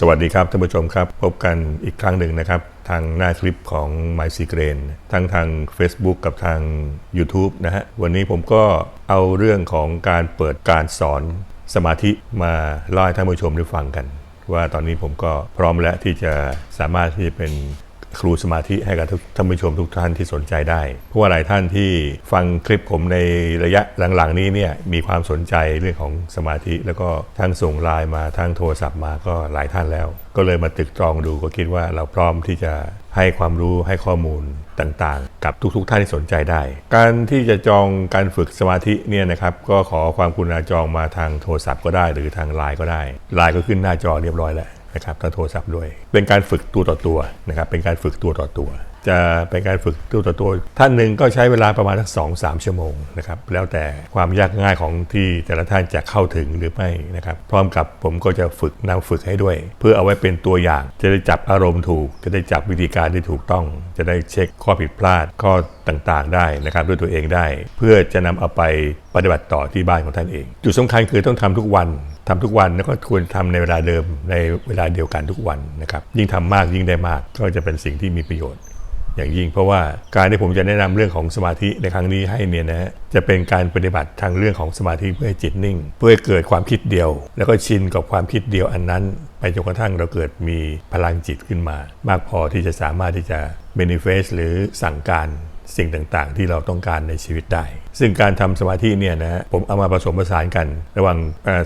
สวัสดีครับท่านผู้ชมครับ พบกันอีกครั้งหนึ่งนะครับ ทางหน้าคลิปของ My s e c r e n ทั้งทาง Facebook กับทาง YouTube นะฮะ วันนี้ผมก็เอาเรื่องของการเปิดการสอนสมาธิมาเล่าให้ท่านผู้ชมได้ฟังกัน ว่าตอนนี้ผมก็พร้อมแล้วที่จะสามารถที่จะเป็น ครูสมาธิให้กับทุกท่านผู้ชมทุกท่านที่สนใจได้ เพราะว่าหลายท่านที่ฟังคลิปผมในระยะหลังๆ นี้เนี่ยมีความสนใจเรื่องของสมาธิ แล้วก็ทั้งส่งไลน์มาทั้งโทรศัพท์มาก็หลายท่านแล้ว ก็เลยมาตึกตรองดูก็คิดว่าเราพร้อมที่จะให้ความรู้ให้ข้อมูลต่างๆ กับทุกๆ ท่านที่สนใจได้ การที่จะจองการฝึกสมาธิเนี่ยนะครับก็ขอความกรุณาจองมาทางโทรศัพท์ก็ได้ หรือทางไลน์ก็ได้ไลน์ก็ขึ้นหน้าจอเรียบร้อยแล้ว นะครับทางโทรศัพท์ด้วย เป็นการฝึกตัวต่อตัวนะครับเป็นการฝึกตัวต่อตัว จะเป็นการฝึกตัวต่อตัว ท่านหนึ่งก็ใช้เวลาประมาณสักสองสามชั่วโมงนะครับแล้วแต่ความยากง่ายของที่แต่ละท่านจะเข้าถึงหรือไม่นะครับพร้อมกับผมก็จะฝึกนำฝึกให้ด้วย เพื่อเอาไว้เป็นตัวอย่าง จะได้จับอารมณ์ถูก จะได้จับวิธีการที่ถูกต้อง จะได้เช็คข้อผิดพลาดข้อต่างๆ ได้นะครับด้วยตัวเองได้ เพื่อจะนำเอาไปปฏิบัติต่อที่บ้านของท่านเอง จุดสำคัญคือต้องทำทุกวัน ทำทุกวันแล้วก็ควรทำในเวลาเดิมในเวลาเดียวกันทุกวันนะครับ ยิ่งทำมากยิ่งได้มากก็จะเป็นสิ่งที่มีประโยชน์ อย่างยิ่งเพราะว่าการที่ผมจะแนะนำเรื่องของสมาธิในครั้งนี้ให้เนี่ยนะฮะจะเป็นการปฏิบัติทางเรื่องของสมาธิเพื่อให้จิตนิ่ง เพื่อให้เกิดความคิดเดียว แล้วก็ชินกับความคิดเดียวอันนั้น ไปจนกระทั่งเราเกิดมีพลังจิตขึ้นมา มากพอที่จะสามารถที่จะ manifest หรือสั่งการ สิ่งต่างๆ ที่เราต้องการในชีวิตได้ ซึ่งการทำสมาธิเนี่ยนะฮะผมเอามาผสมผสานกัน ระหว่าง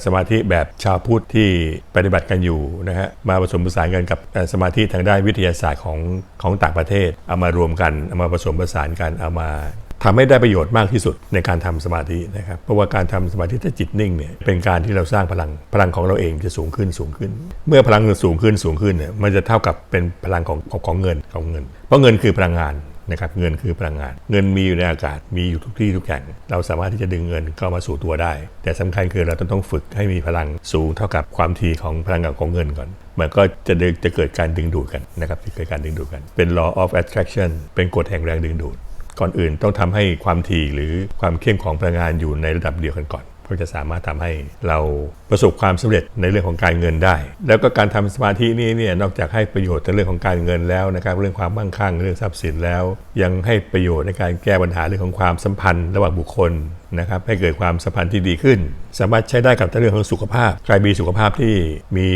สมาธิแบบชาวพุทธที่ปฏิบัติกันอยู่นะฮะมาผสมผสานกันกับสมาธิทางด้านวิทยาศาสตร์ของของต่างประเทศ เอามารวมกันเอามาผสมผสานกันเอามาทำให้ได้ประโยชน์มากที่สุดในการทำสมาธินะครับ เพราะว่าการทำสมาธิถ้าจิตนิ่งเนี่ยเป็นการที่เราสร้างพลังพลังของเราเองจะสูงขึ้นสูงขึ้น เมื่อพลังสูงขึ้นสูงขึ้นเนี่ยมันจะเท่ากับเป็นพลังของของเงินของเงิน เพราะเงินคือพลังงาน นะครับเงินคือพลังงาน เงินมีอยู่ในอากาศมีอยู่ทุกที่ทุกแห่ง เราสามารถที่จะดึงเงินเข้ามาสู่ตัวได้ แต่สำคัญคือเราต้องต้องฝึกให้มีพลังสูงเท่ากับความถี่ของพลังงานของเงินก่อนมันก็จะจะเกิดการดึงดูดกันนะครับจะเกิดการดึงดูดกัน เป็น law of attraction เป็นกฎแห่งแรงดึงดูดก่อนอื่นต้องทำให้ความถี่หรือความเข้มของพลังงานอยู่ในระดับเดียวกันก่อน ก็จะสามารถทำให้เราประสบความสำเร็จในเรื่องของการเงินได้ แล้วก็การทำสมาธินี้เนี่ยนอกจากให้ประโยชน์ในเรื่องของการเงินแล้วนะครับเรื่องความมั่งคั่งเรื่องทรัพย์สินแล้ว ยังให้ประโยชน์ในการแก้ปัญหาเรื่องของความสัมพันธ์ระหว่างบุคคลนะครับให้เกิดความสัมพันธ์ที่ดีขึ้น สามารถใช้ได้กับเรื่องของสุขภาพ ใครมีสุขภาพที่มี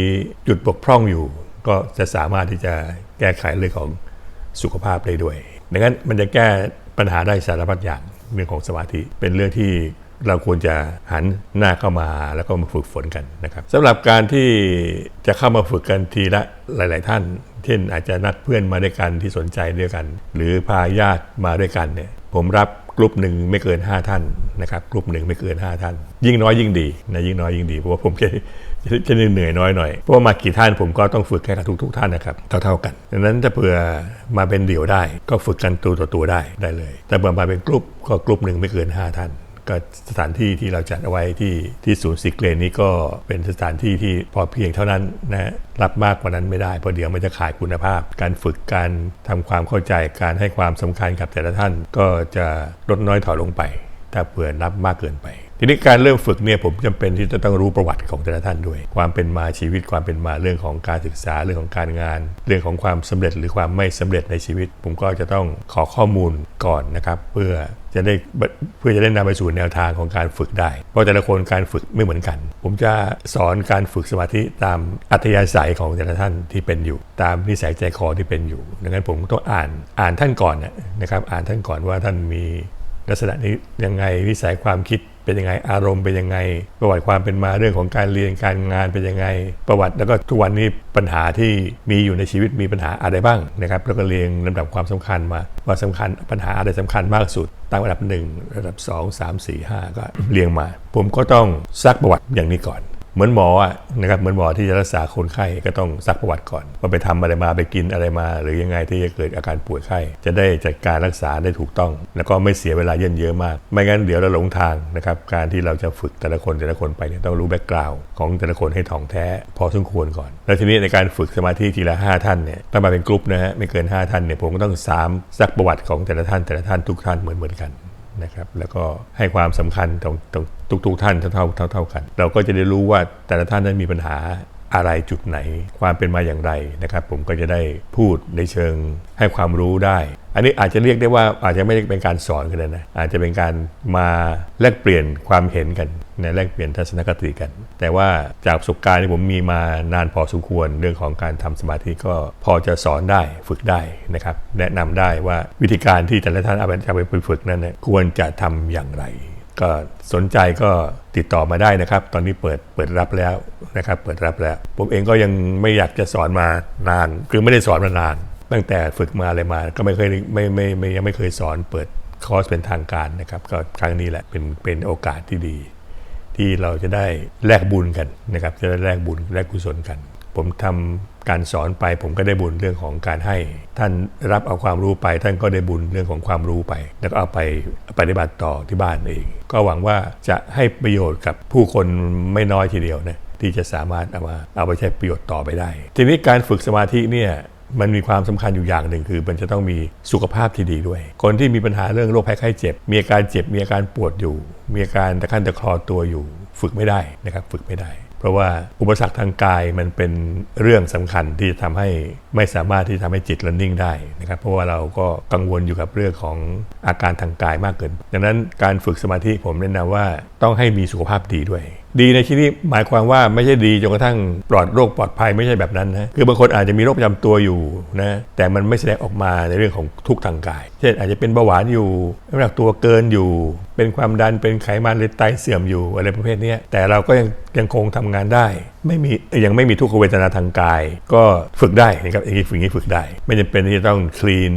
จุดบกพร่องอยู่ ก็จะสามารถที่จะแก้ไขเรื่องของสุขภาพได้ด้วยดังนั้นมันจะแก้ปัญหาได้สารพัดอย่างเรื่องของสมาธิเป็นเรื่องที่ เราควรจะหันหน้าเข้ามาแล้วก็มาฝึกฝนกันนะครับสำหรับการที่จะเข้ามาฝึกกันทีละหลาย ๆ ท่าน เช่นอาจจะนัดเพื่อนมาด้วยกันที่สนใจด้วยกัน หรือพาญาติมาด้วยกันเนี่ยผมรับกลุ่มหนึ่งไม่เกิน 5 ท่านนะครับกลุ่มหนึ่งไม่เกิน 5 ท่าน ยิ่งน้อยยิ่งดีนะยิ่งน้อยยิ่งดีเพราะว่าผมจะจะเหนื่อยน้อยหน่อยเพราะว่ามากี่ท่านผมก็ต้องฝึกแค่กับทุกๆท่านนะครับเท่าๆกันดังนั้นถ้าเผื่อมาเป็นเดี่ยวได้ ก็ฝึกกันตัวต่อตัวได้ได้เลย แต่เผื่อมาเป็นกลุ่มก็กลุ่มหนึ่งไม่เกิน 5 ท่าน ก็สถานที่ที่เราจัดเอาไว้ที่ที่ศูนย์สิกเลนนี้ก็เป็นสถานที่ที่พอเพียงเท่านั้นนะรับมากกว่านั้นไม่ได้เพราะเดี๋ยวมันจะขาดคุณภาพ การฝึกการทำความเข้าใจการให้ความสำคัญกับแต่ละท่านก็จะลดน้อยถอยลงไป ถ้าเผื่อรับมากเกินไป ทีนี้การเริ่มฝึกเนี่ยผมจำเป็นที่จะต้องรู้ประวัติของแต่ละท่านด้วย ความเป็นมาชีวิตความเป็นมาเรื่องของการศึกษาเรื่องของการงาน เรื่องของความสำเร็จหรือความไม่สำเร็จในชีวิต ผมก็จะต้องขอข้อมูลก่อนนะครับเพื่อจะได้เพื่อจะได้นำไปสู่แนวทางของการฝึกได้ เพราะแต่ละคนการฝึกไม่เหมือนกัน ผมจะสอนการฝึกสมาธิตามอัธยาศัยของแต่ละท่านที่เป็นอยู่ ตามนิสัยใจคอที่เป็นอยู่ดังนั้นผมต้องอ่านอ่านท่านก่อนนะครับอ่านท่านก่อนว่าท่านมี ลักษณะนี้ยังไงวิสัยความคิดเป็นยังไงอารมณ์เป็นยังไง ประวัติความเป็นมาเรื่องของการเรียนการงานเป็นยังไง ประวัติแล้วก็ทุกวันนี้ปัญหาที่มีอยู่ในชีวิตมีปัญหาอะไรบ้างนะครับแล้วก็เรียงลำดับความสำคัญมา ว่าสำคัญปัญหาอะไรสำคัญมากสุดตั้งระดับ 1 ระดับ 2 3 4 5 ก็เรียงมา ผมก็ต้องซักประวัติอย่างนี้ก่อน เหมือนหมออะนะครับเหมือนหมอที่จะรักษาคนไข้ก็ต้องซักประวัติก่อนว่าไปทำอะไรมาไปกินอะไรมา หรือยังไงที่จะเกิดอาการป่วยไข้จะได้จัดการรักษาได้ถูกต้อง แล้วก็ไม่เสียเวลาเยินเยอะมาก ไม่งั้นเดี๋ยวเราหลงทางนะครับการที่เราจะฝึกแต่ละคนแต่ละคนไปเนี่ยต้องรู้แบ็กกราวน์ของแต่ละคนให้ถ่องแท้ พอสมควรก่อน แล้วทีนี้ในการฝึกสมาธิทีละ 5 ท่านเนี่ยถ้ามาเป็นกลุ่มนะฮะไม่เกิน 5 ท่านเนี่ยผมก็ต้องสามซักประวัติของแต่ละท่านแต่ละท่านทุกท่านเหมือนเหมือนกัน นะครับแล้วก็ให้ความสำคัญตรงตรงทุกๆท่านเท่าเท่าเท่ากัน เราก็จะได้รู้ว่าแต่ละท่านนั้นมีปัญหา อะไรจุดไหน ความเป็นมาอย่างไรนะครับ ผมก็จะได้พูดในเชิงให้ความรู้ได้ อันนี้อาจจะเรียกได้ว่าอาจจะไม่ได้เป็นการสอนกันนะอาจจะเป็นการมาแลกเปลี่ยนความเห็นกันในแลกเปลี่ยนทัศนคติกัน แต่ว่าจากประสบการณ์ที่ผมมีมานานพอสมควรเรื่องของการทำสมาธิก็พอจะสอนได้ฝึกได้นะครับ แนะนำได้ว่าวิธีการที่แต่ละท่านเอาไปจะไปฝึกนั้นนะควรจะทำอย่างไร ก็สนใจก็ติดต่อมาได้นะครับ ตอนนี้เปิดเปิดรับแล้วนะครับ เปิดรับแล้ว ผมเองก็ยังไม่อยากจะสอนมานาน คือไม่ได้สอนมานาน ตั้งแต่ฝึกมาอะไรมา ก็ไม่เคยไม่ไม่ไม่ยังไม่เคยสอนเปิดคอร์สเป็นทางการนะครับ ก็ครั้งนี้แหละเป็นเป็นโอกาสที่ดี ที่เราจะได้แลกบุญกันนะครับ จะได้แลกบุญแลกกุศลกัน ผมทำการสอนไป ผมก็ได้บุญเรื่องของการให้ ท่านรับเอาความรู้ไป ท่านก็ได้บุญเรื่องของความรู้ไป แล้วก็เอาไปปฏิบัติต่อที่บ้านเอง ก็หวังว่าจะให้ประโยชน์กับผู้คนไม่น้อยทีเดียวนะที่จะสามารถเอามาเอาไปใช้ประโยชน์ต่อไปได้ ทีนี้การฝึกสมาธิเนี่ยมันมีความสำคัญอยู่อย่างหนึ่งคือ มันจะต้องมีสุขภาพที่ดีด้วย คนที่มีปัญหาเรื่องโรคภัยไข้เจ็บ มีอาการเจ็บมีอาการปวดอยู่ มีอาการตะขันตะคลอตัวอยู่ ฝึกไม่ได้นะครับ ฝึกไม่ได้ เพราะว่าอุปสรรคทางกายมันเป็นเรื่องสำคัญที่จะทำให้ไม่สามารถที่ทำให้จิตเรานิ่งได้นะครับ เพราะว่าเราก็กังวลอยู่กับเรื่องของอาการทางกายมากเกิน ดังนั้นการฝึกสมาธิผมแนะนำว่าต้องให้มีสุขภาพดีด้วย ดีในที่นี้หมายความว่าไม่ใช่ดีจนกระทั่งปลอดโรคปลอดภัยไม่ใช่แบบนั้นนะคือบางคนอาจจะมีโรคประจำตัวอยู่นะแต่มันไม่แสดงออกมาในเรื่องของทุกทางกาย เช่นอาจจะเป็นเบาหวานอยู่น้ำหนักตัวเกินอยู่ เป็นความดันเป็นไขมันหรือไตเสื่อมอยู่อะไรประเภทนี้แต่เราก็ยังยังคงทำงานได้ ไม่มียังไม่มีทุกขเวทนาทางกาย ก็ฝึกได้นะครับอย่างนี้ฝึกงนี้ฝึกได้ ไม่จำเป็นที่จะต้องคลีน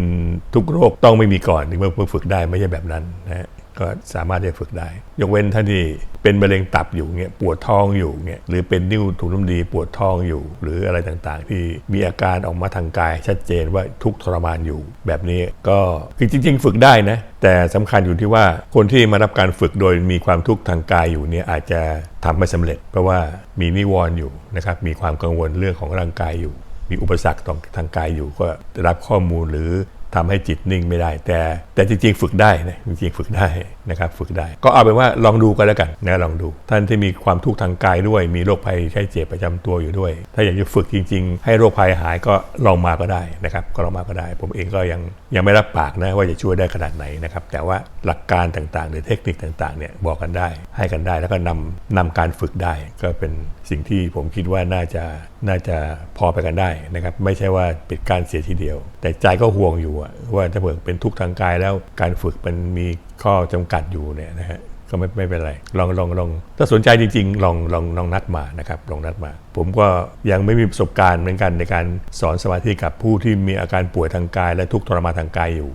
ทุกโรคต้องไม่มีก่อนถึงมาฝึกได้ไม่ใช่แบบนั้นนะ ก็สามารถที่จะฝึกได้ ยกเว้นท่านที่เป็นมะเร็งตับอยู่เงี้ยปวดท้องอยู่เงี้ยหรือเป็นนิ้วถุงน้ำดีปวดท้องอยู่ หรืออะไรต่างๆ ที่มีอาการออกมาทางกาย ชัดเจนว่าทุกข์ทรมานอยู่แบบนี้ก็คือจริง ๆ ฝึกได้นะแต่สำคัญอยู่ที่ว่าคนที่มารับการฝึกโดยมีความทุกข์ทางกายอยู่เนี่ยอาจจะทำไม่สำเร็จ เพราะว่ามีนิวรณ์อยู่นะครับมีความกังวลเรื่องของร่างกายอยู่ มีอุปสรรคต่อทางกายอยู่ก็รับข้อมูลหรือ ทำให้จิตนิ่งไม่ได้ แต่แต่จริง ๆ ฝึกได้นะจริงๆฝึกได้นะครับฝึกได้ ก็เอาเป็นว่าลองดูกันแล้วกันนะลองดู ท่านที่มีความทุกข์ทางกายด้วย มีโรคภัยไข้เจ็บประจำตัวอยู่ด้วย ถ้าอยากจะฝึกจริง ๆ ให้โรคภัยหายก็ลองมาก็ได้นะครับก็ลองมาก็ได้ ผมเองก็ยัง ยังไม่รับปากนะว่าจะช่วยได้ขนาดไหนนะครับ แต่ว่าหลักการต่างๆ หรือเทคนิคต่างๆเนี่ยบอกกันได้ ให้กันได้แล้วก็นำนำการฝึกได้ ก็เป็นสิ่งที่ผมคิดว่าน่าจะน่าจะพอไปกันได้นะครับ ไม่ใช่ว่าปิดการเสียทีเดียว แต่ใจก็ห่วงอยู่ว่าถ้าเผื่อเป็นทุกข์ทางกายแล้วการฝึกมันมีข้อจำกัดอยู่เนี่ยนะฮะ ก็ไม่ไม่เป็นไร ลองลองลองถ้าสนใจจริง ๆ ลองลองลองนัดมานะครับลองนัดมา ผมก็ยังไม่มีประสบการณ์เหมือนกันในการสอนสมาธิกับผู้ที่มีอาการป่วยทางกาย และทุกข์ทรมานทางกายอยู่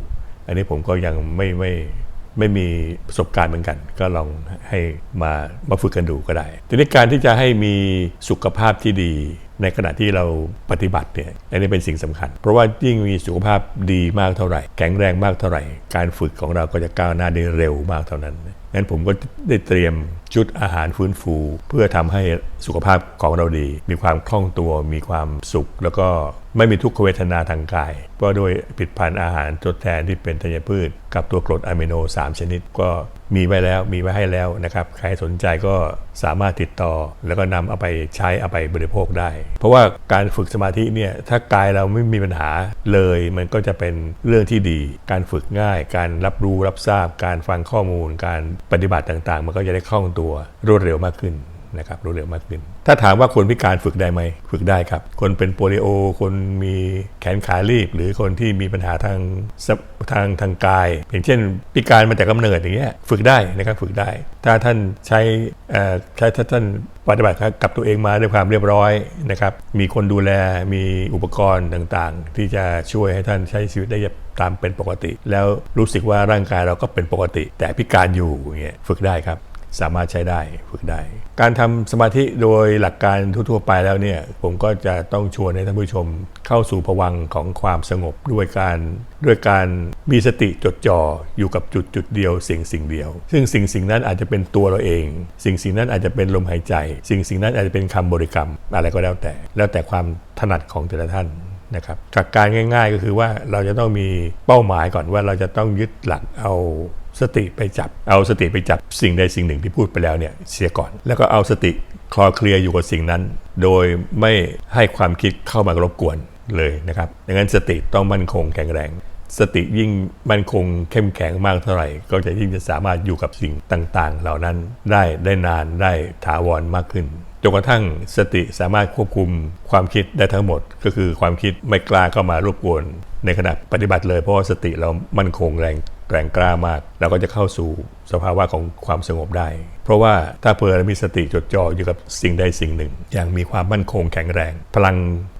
อันนี้ผมก็ยังไม่ไม่ไม่มีประสบการณ์เหมือนกัน ก็ลองให้มามาฝึกกันดูก็ได้ ทีนี้การที่จะให้มีสุขภาพที่ดี ในขณะที่เราปฏิบัติเนี่ยอันนี้เป็นสิ่งสำคัญ เพราะว่ายิ่งมีสุขภาพดีมากเท่าไหร่ แข็งแรงมากเท่าไหร่ การฝึกของเราก็จะก้าวหน้าได้เร็วมากเท่านั้นงั้นผมก็ได้เตรียมชุดอาหารฟื้นฟู เพื่อทำให้สุขภาพของเราดี มีความคล่องตัว มีความสุข แล้วก็ไม่มีทุกขเวทนาทางกาย เพราะโดยผลิดพันธ์อาหารทดแทนที่เป็นธัญพืช กับตัวกรดอะมิโน 3 ชนิดก็ มีไว้แล้วมีไว้ให้แล้วนะครับใครสนใจก็สามารถติดต่อ แล้วก็นำเอาไปใช้เอาไปบริโภคได้ เพราะว่าการฝึกสมาธิเนี่ยถ้ากายเราไม่มีปัญหาเลย มันก็จะเป็นเรื่องที่ดี การฝึกง่าย การรับรู้รับทราบ การฟังข้อมูล การปฏิบัติต่างๆ มันก็จะได้คล่องตัวรวดเร็วมากขึ้น นะครับรวดเร็วมากขึ้น ถ้าถามว่าคนพิการฝึกได้ไหมฝึกได้ครับ คนเป็นโปลิโอ คนมีแขนขาลีบ หรือคนที่มีปัญหาทางทางทางกาย อย่างเช่น พิการมาจากกำเนิดอย่างเงี้ยฝึกได้นะครับฝึกได้ ถ้าท่านใช้ใช้ถ้าท่านปฏิบัติกับตัวเองมาด้วยความเรียบร้อยนะครับมีคนดูแลมีอุปกรณ์ต่างๆ ที่จะช่วยให้ท่านใช้ชีวิตได้ตามเป็นปกติ แล้วรู้สึกว่าร่างกายเราก็เป็นปกติ แต่พิการอยู่อย่างเงี้ยฝึกได้ครับ สามารถใช้ได้ฝึกได้ การทำสมาธิโดยหลักการทั่วๆไปแล้วเนี่ยผมก็จะต้องชวนให้ท่านผู้ชมเข้าสู่ภวังของความสงบด้วยการด้วยการมีสติจดจ่ออยู่กับจุดจุดเดียวสิ่งสิ่งเดียว ซึ่งสิ่งสิ่งนั้นอาจจะเป็นตัวเราเอง สิ่งสิ่งนั้นอาจจะเป็นลมหายใจ สิ่งสิ่งนั้นอาจจะเป็นคำบริกรรมอะไรก็แล้วแต่ แล้วแต่ความถนัดของแต่ละท่านนะครับหลักการง่าย ๆ ก็คือว่าเราจะต้องมีเป้าหมายก่อนว่าเราจะต้องยึดหลักเอา สติไปจับ เอาสติไปจับสิ่งใดสิ่งหนึ่งที่พูดไปแล้วเนี่ยเสียก่อน แล้วก็เอาสติคลอเคลียร์อยู่กับสิ่งนั้น โดยไม่ให้ความคิดเข้ามารบกวนเลยนะครับดังนั้นสติต้องมั่นคงแข็งแรง สติยิ่งมั่นคงเข้มแข็งมากเท่าไหร่ ก็จะยิ่งจะสามารถอยู่กับสิ่งต่างๆ เหล่านั้นได้ได้นานได้ถาวรมากขึ้นจนกระทั่งสติสามารถควบคุมความคิดได้ทั้งหมด ก็คือความคิดไม่กล้าเข้ามารบกวนในขณะปฏิบัติเลยเพราะว่าสติเรามั่นคงแรง แกร่งกล้ามาก เราก็จะเข้าสู่สภาวะของความสงบได้ เพราะว่าถ้าเผื่อเรามีสติจดจ่ออยู่กับสิ่งใดสิ่งหนึ่ง อย่างมีความมั่นคงแข็งแรง พลัง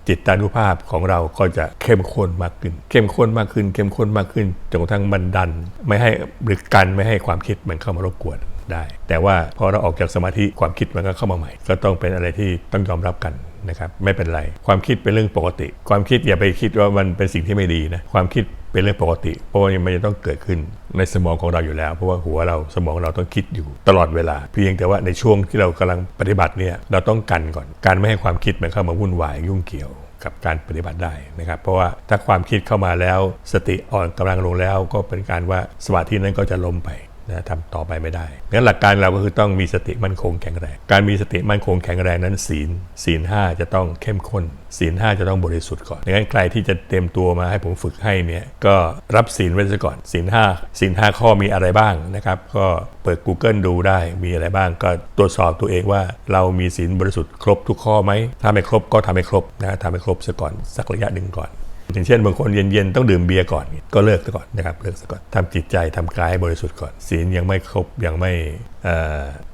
จิตตานุภาพของเราก็จะเข้มข้นมากขึ้น เข้มข้นมากขึ้น เข้มข้นมากขึ้นจนกระทั่งมันดัน ไม่ให้หรือกันไม่ให้ความคิดมันเข้ามารบกวนได้ แต่ว่าพอเราออกจากสมาธิความคิดมันก็เข้ามาใหม่ ก็ต้องเป็นอะไรที่ต้องยอมรับกันนะครับไม่เป็นไร ความคิดเป็นเรื่องปกติ ความคิดอย่าไปคิดว่ามันเป็นสิ่งที่ไม่ดีนะความคิด เป็นเรื่องปกติ เพราะว่ามันจะต้องเกิดขึ้นในสมองของเราอยู่แล้ว เพราะว่าหัวเราสมองเราต้องคิดอยู่ตลอดเวลา เพียงแต่ว่าในช่วงที่เรากำลังปฏิบัติเนี่ยเราต้องกันก่อน การไม่ให้ความคิดมันเข้ามาวุ่นวายยุ่งเกี่ยวกับการปฏิบัติได้นะครับ เพราะว่าถ้าความคิดเข้ามาแล้ว สติอ่อนกำลังลงแล้ว ก็เป็นการว่าสมาธินั้นก็จะล้มไป นะทำต่อไปไม่ได้งั้นหลักการเราก็คือต้องมีสติมั่นคงแข็งแรง การมีสติมั่นคงแข็งแรงนั้นศีล ศีลห้าจะต้องเข้มข้น ศีลห้าจะต้องบริสุทธิ์ก่อนดังนั้นใครที่จะเตรียมตัวมาให้ผมฝึกให้เนี่ยก็รับศีลไว้ซะก่อน ศีลห้าศีลห้าข้อมีอะไรบ้างนะครับ ก็เปิด Google ดูได้มีอะไรบ้างก็ตรวจสอบตัวเองว่า เรามีศีลบริสุทธิ์ครบทุกข้อไหมถ้าไม่ครบก็ทำให้ครบนะทำให้ครบซะก่อนสักระยะหนึ่งก่อน อย่างเช่นบางคนเย็นๆต้องดื่มเบียร์ก่อน ก็เลิกซะก่อนนะครับเลิกซะก่อนทำจิตใจทำกายให้บริสุทธิ์ก่อนศีลยังไม่ครบยังไม่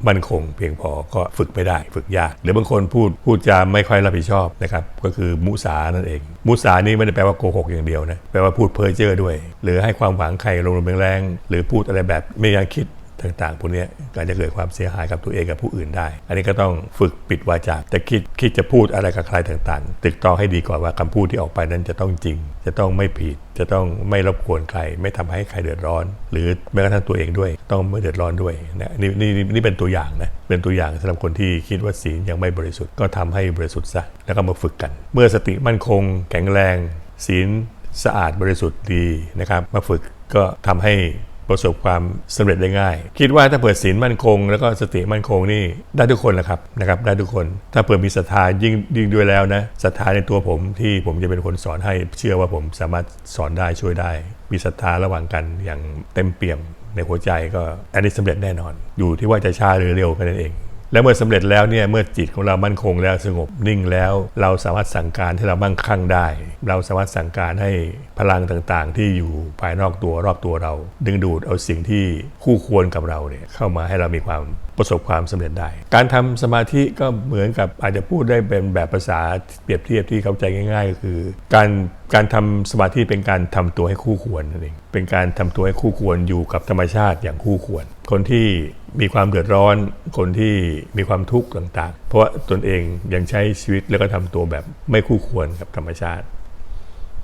มั่นคง เพียงพอก็ฝึกไม่ได้ ฝึกยาก หรือบางคนพูดพูดจาไม่ค่อยรับผิดชอบนะครับก็คือมุสานั่นเอง มุสานี่ไม่ได้แปลว่าโกหกอย่างเดียวนะแปลว่าพูดเพ้อเจ้อด้วย หรือให้ความหวังใครลงแรงๆหรือพูดอะไรแบบไม่ยังคิด ต่างๆพวกนี้ก็จะเกิดความเสียหายกับตัวเองกับผู้อื่นได้ อันนี้ก็ต้องฝึกปิดวาจาแต่คิดคิดจะพูดอะไรกับใครต่างๆตึกต้องให้ดีก่อนว่าคำพูดที่ออกไปนั้นจะต้องจริง จะต้องไม่ผิด จะต้องไม่รบกวนใคร ไม่ทำให้ใครเดือดร้อน หรือแม้กระทั่งตัวเองด้วย ต้องไม่เดือดร้อนด้วยนะนี่นี่นี่เป็นตัวอย่างนะเป็นตัวอย่างสำหรับคนที่คิดว่าศีลยังไม่บริสุทธิ์ก็ทำให้บริสุทธิ์ซะแล้วก็มาฝึกกัน เมื่อสติมั่นคง แข็งแรง ศีลสะอาดบริสุทธิ์ดีนะครับ มาฝึกก็ทำให้ ประสบความสำเร็จได้ง่าย คิดว่าถ้าเปิดศีลมั่นคง แล้วก็สติมั่นคงนี่ได้ทุกคนแหละครับนะครับได้ทุกคน ถ้าเปิดมีศรัทธายิ่งยิ่งด้วยแล้วนะศรัทธาในตัวผมที่ผมจะเป็นคนสอนให้เชื่อว่าผมสามารถสอนได้ช่วยได้ มีศรัทธาระหว่างกันอย่างเต็มเปี่ยมในหัวใจก็อันนี้สำเร็จแน่นอน อยู่ที่ว่าจะช้าหรือเร็วแค่นั้นเอง แล้วเมื่อสำเร็จแล้วเนี่ยเมื่อจิตของเรามั่นคงแล้วสงบนิ่งแล้ว เราสามารถสั่งการให้เรามั่งคั่งได้ เราสามารถสั่งการให้พลังต่างๆ ที่อยู่ภายนอกตัวรอบตัวเรา ดึงดูดเอาสิ่งที่คู่ควรกับเราเนี่ยเข้ามาให้เรามีความประสบความสำเร็จได้ การทำสมาธิก็เหมือนกับอาจจะพูดได้เป็นแบบภาษาเปรียบเทียบที่เข้าใจง่าย ๆ ก็คือ การการทำสมาธิเป็นการทำตัวให้คู่ควรนั่นเองเป็นการทำตัวให้คู่ควรอยู่กับธรรมชาติอย่างคู่ควร คนที่ มีความเดือดร้อนคนที่มีความทุกข์ต่างๆ เพราะว่าตนเองยังใช้ชีวิตแล้วก็ทำตัวแบบไม่คู่ควรกับธรรมชาติ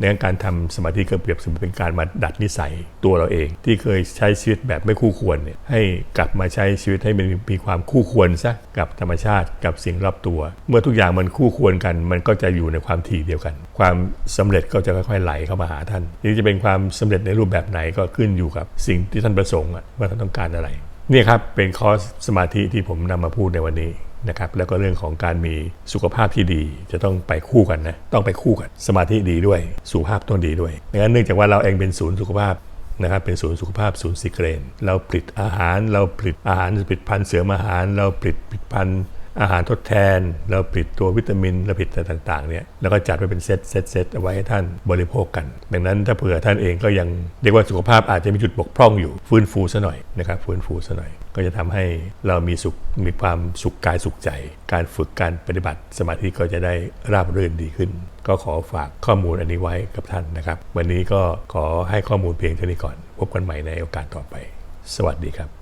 ในการทำสมาธิก็เปรียบเสมือนเป็นการมาดัดนิสัยตัวเราเอง ที่เคยใช้ชีวิตแบบไม่คู่ควรเนี่ยให้กลับมาใช้ชีวิตให้มันมีความคู่ควรซะกับธรรมชาติกับสิ่งรอบตัว เมื่อทุกอย่างมันคู่ควรกัน มันก็จะอยู่ในความถี่เดียวกัน ความสำเร็จก็จะค่อยๆไหลเข้ามาหาท่านนี่จะเป็นความสำเร็จในรูปแบบไหนก็ขึ้นอยู่กับสิ่งที่ท่านประสงค์ว่าท่านต้องการอะไร นี่ครับเป็นคอร์สสมาธิที่ผมนำมาพูดในวันนี้นะครับแล้วก็เรื่องของการมีสุขภาพที่ดีจะต้องไปคู่กันนะต้องไปคู่กันสมาธิดีด้วย สุขภาพต้องดีด้วยดังนั้นเนื่องจากว่าเราเองเป็นศูนย์สุขภาพนะครับเป็นศูนย์สุขภาพศูนย์สิเกรน เราผลิตอาหาร เราผลิตอาหารผลิตพันธุ์เสริมอาหาร เราผลิตผลิตพันธุ อาหารทดแทน เราผลิตตัววิตามินเราผลิตอะไรต่างๆเนี่ยแล้วก็จัดไปเป็นเซตเซตเซตเอาไว้ให้ท่านบริโภคกัน ดังนั้นถ้าเผื่อท่านเองก็ยังเรียกว่าสุขภาพอาจจะมีจุดบกพร่องอยู่ ฟื้นฟูซะหน่อยนะครับฟื้นฟูซะหน่อย ก็จะทำให้เรามีสุขมีความสุขกายสุขใจ การฝึกการปฏิบัติ สมาธิก็จะได้ราบรื่นดีขึ้น ก็ขอฝากข้อมูลอันนี้ไว้กับท่านนะครับ วันนี้ก็ขอให้ข้อมูลเพียงเท่านี้ก่อน พบกันใหม่ในโอกาสต่อไป สวัสดีครับ